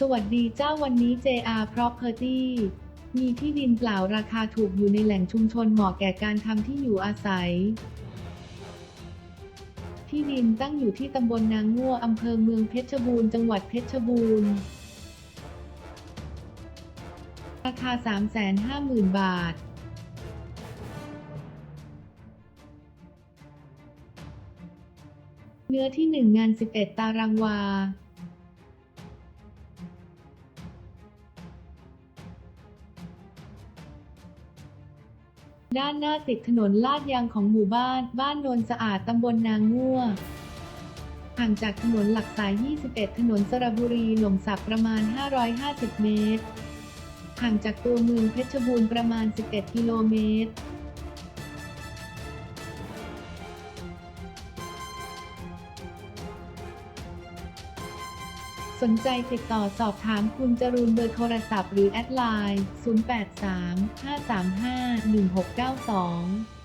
สวัสดีเจ้าวันนี้ JR Property มีที่ดินเปล่าราคาถูกอยู่ในแหล่งชุมชนเหมาะแก่การทำที่อยู่อาศัย ที่ดินตั้งอยู่ที่ตำบลนางงั่วอำเภอเมืองเพชรบูรณ์จังหวัดเพชรบูรณ์ ราคา 350,000 บาทเนื้อที่ 1 งาน 11 ตารางวา ด้านหน้าติดถนนลาดยางของหมู่บ้าน บ้านโนนสะอาดตำบลนางง่วห่างจากถนนหลักสาย 21 ถนนสระบุรีหล่มสักประมาณ 550 เมตร ห่างจากตัวเมืองเพชรบูรณ์ประมาณ 11 กิโลเมตร นใจติดต่อสอบถามคุณจรูนเบอร์โทรศัพท์หรือแอดไลน์ 083 535 1692